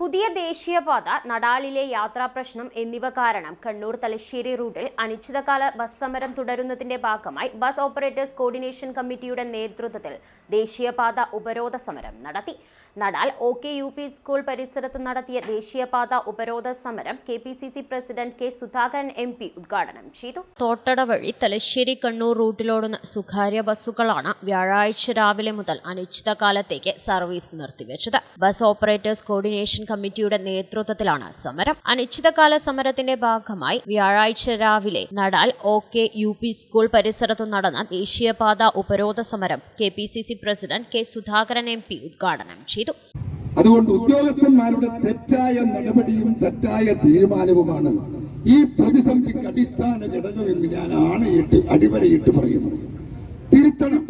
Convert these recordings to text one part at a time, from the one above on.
പുതിയ ദേശീയപാത നടാളിലെ യാത്രാ പ്രശ്നം എന്നിവ കാരണം കണ്ണൂർ തലശ്ശേരി റൂട്ടിൽ അനിശ്ചിതകാല ബസ് സമരം തുടരുന്നതിന്റെ ഭാഗമായി ബസ് ഓപ്പറേറ്റേഴ്സ് കോർഡിനേഷൻ കമ്മിറ്റിയുടെ നേതൃത്വത്തിൽ ദേശീയപാത ഉപരോധ സമരം നടത്തി. Nadal O K U P school പരിസരത്ത് നടത്തിയ ദേശീയപാത ഉപരോധ സമരം K P C C president K Sudhakaran M P ഉദ്ഘാടനം ചെയ്തു. തോട്ടട വഴി തലശ്ശേരി കണ്ണൂർ റൂട്ടിലോടുന്ന സ്വകാര്യ ബസ്സുകളാണ് വ്യാഴാഴ്ച രാവിലെ മുതൽ അനിശ്ചിതകാലത്തേക്ക് സർവീസ് നിർത്തിവെച്ചത്. ബസ് ഓപ്പറേറ്റേഴ്സ് കോർഡിനേഷൻ കമ്മിറ്റിയുടെ നേതൃത്വത്തിലാണ് സമരം. അനിശ്ചിതകാല സമരത്തിന്റെ ഭാഗമായി വ്യാഴാഴ്ച രാവിലെ Nadal O K U P school പരിസരത്തു നടന്ന ദേശീയപാത ഉപരോധ സമരം K P C C president K Sudhakaran M P ഉദ്ഘാടനം ചെയ്തു. അതുകൊണ്ട് ഉദ്യോഗസ്ഥന്മാരുടെ തെറ്റായ നടപടിയും തെറ്റായ തീരുമാനവുമാണ് ഈ പ്രതിസന്ധിക്ക് അടിസ്ഥാന ഘടകമെന്ന് ഞാൻ ആണയിട്ട് അടിവരയിട്ട് പറയുന്നു തിരുത്തണം.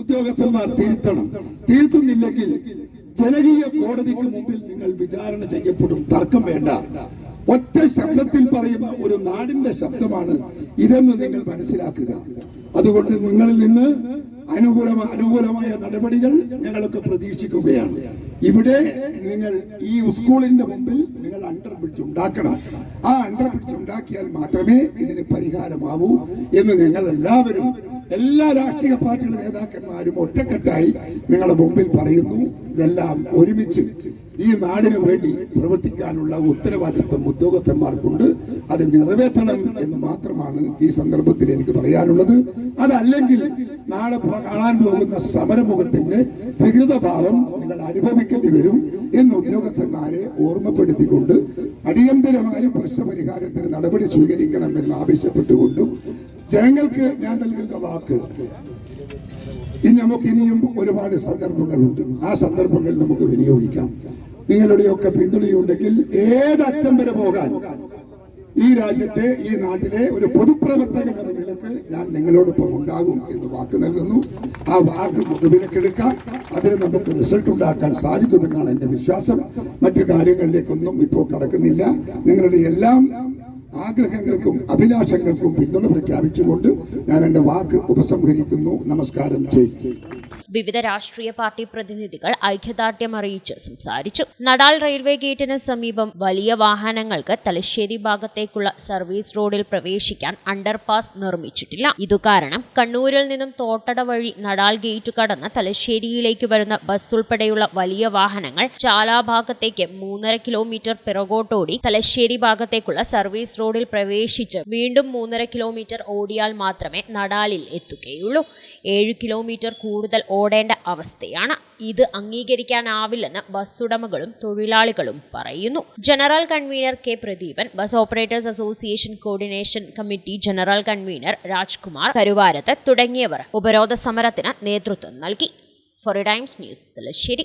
ഉദ്യോഗസ്ഥന്മാർ തിരുത്തണം. തിരുത്തുന്നില്ലെങ്കിൽ ജനകീയ കോടതിക്ക് മുമ്പിൽ നിങ്ങൾ വിചാരണ ചെയ്യപ്പെടും. തർക്കം വേണ്ട. ഒറ്റ ശബ്ദത്തിൽ പറയുന്ന ഒരു നാടിന്റെ ശബ്ദമാണ് ഇതെന്ന് നിങ്ങൾ മനസ്സിലാക്കുക. അതുകൊണ്ട് നിങ്ങളിൽ നിന്ന് അനുകൂലമായ അനുകൂലമായ നടപടികൾ ഞങ്ങളൊക്കെ പ്രതീക്ഷിക്കുകയാണ്. ഇവിടെ നിങ്ങൾ ഈ സ്കൂളിന്റെ മുമ്പിൽ നിങ്ങൾ അണ്ടർ ബ്രിഡ്ജ് ഉണ്ടാക്കണം. ആ അണ്ടർ ബ്രിഡ്ജ് ഉണ്ടാക്കിയാൽ മാത്രമേ ഇതിന് പരിഹാരമാവൂ എന്ന് ഞങ്ങൾ എല്ലാവരും എല്ലാ രാഷ്ട്രീയ പാർട്ടിയുടെ നേതാക്കന്മാരും ഒറ്റക്കെട്ടായി നിങ്ങളുടെ മുമ്പിൽ പറയുന്നു ഇതെല്ലാം ഒരുമിച്ച് ഈ നാടിനു വേണ്ടി പ്രവർത്തിക്കാനുള്ള ഉത്തരവാദിത്വം ഉദ്യോഗസ്ഥന്മാർക്കുണ്ട്. അത് നിറവേറ്റണം എന്ന് മാത്രമാണ് ഈ സന്ദർഭത്തിൽ എനിക്ക് പറയാനുള്ളത്. അതല്ലെങ്കിൽ നാളെ കാണാൻ പോകുന്ന സമരമുഖത്തിന്റെ വികൃതഭാവം നിങ്ങൾ അനുഭവിക്കേണ്ടി വരും എന്ന് ഉദ്യോഗസ്ഥന്മാരെ ഓർമ്മപ്പെടുത്തിക്കൊണ്ട് അടിയന്തരമായ പ്രശ്നപരിഹാരത്തിന് നടപടി സ്വീകരിക്കണം എന്ന് ആവശ്യപ്പെട്ടുകൊണ്ടും ജനങ്ങൾക്ക് ഞാൻ നൽകുന്ന വാക്ക്. ഇനി നമുക്ക് ഇനിയും ഒരുപാട് സന്ദർഭങ്ങളുണ്ട്. ആ സന്ദർഭങ്ങൾ നമുക്ക് വിനിയോഗിക്കാം. നിങ്ങളുടെയൊക്കെ പിന്തുണയുണ്ടെങ്കിൽ ഏതറ്റം വരെ പോകാൻ. ഈ രാജ്യത്തെ ഈ നാട്ടിലെ ഒരു പൊതുപ്രവർത്തകൻ എന്ന നിലയ്ക്ക് ഞാൻ നിങ്ങളോടൊപ്പം ഉണ്ടാകും എന്ന് വാക്ക് നൽകുന്നു. ആ വാക്ക് മുഖവിലക്കെടുക്കാം അതിന് നമുക്ക് റിസൾട്ട് ഉണ്ടാക്കാൻ സാധിക്കുമെന്നാണ് എന്റെ വിശ്വാസം. മറ്റു കാര്യങ്ങളിലേക്കൊന്നും ഇപ്പോൾ കടക്കുന്നില്ല. നിങ്ങളുടെ എല്ലാം ആഗ്രഹങ്ങൾക്കും അഭിലാഷങ്ങൾക്കും പിന്തുണ പ്രഖ്യാപിച്ചുകൊണ്ട് ഞാൻ എന്റെ വാക്ക് ഉപസംഹരിക്കുന്നു. നമസ്കാരം. ചെയ്യും വിവിധ രാഷ്ട്രീയ പാർട്ടി പ്രതിനിധികൾ ഐക്യദാർഢ്യം അറിയിച്ച് സംസാരിച്ചു. നടാൽ റെയിൽവേ ഗേറ്റിന് സമീപം വലിയ വാഹനങ്ങൾക്ക് തലശ്ശേരി ഭാഗത്തേക്കുള്ള സർവീസ് റോഡിൽ പ്രവേശിക്കാൻ അണ്ടർപാസ് നിർമ്മിച്ചിട്ടില്ല. ഇതുകാരണം കണ്ണൂരിൽ നിന്നും തോട്ടട വഴി നടാൽ ഗേറ്റ് കടന്ന് തലശ്ശേരിയിലേക്ക് വരുന്ന ബസ് ഉൾപ്പെടെയുള്ള വലിയ വാഹനങ്ങൾ ചാലാ ഭാഗത്തേക്ക് മൂന്നര കിലോമീറ്റർ പിറകോട്ടോടി തലശ്ശേരി ഭാഗത്തേക്കുള്ള സർവീസ് റോഡിൽ പ്രവേശിച്ച് വീണ്ടും മൂന്നര കിലോമീറ്റർ ഓടിയാൽ മാത്രമേ നടാലിൽ എത്തുകയുള്ളൂ. ഏഴ് കിലോമീറ്റർ കൂടുതൽ ഓടേണ്ട അവസ്ഥയാണ്. ഇത് അംഗീകരിക്കാനാവില്ലെന്ന് ബസ് ഉടമകളും തൊഴിലാളികളും പറയുന്നു. General convener K Pradeepan bus operators association coordination committee general convener Rajkumar Karuvarath തുടങ്ങിയവർ ഉപരോധ സമരത്തിന് നേതൃത്വം നൽകി. Four times news Thalassery.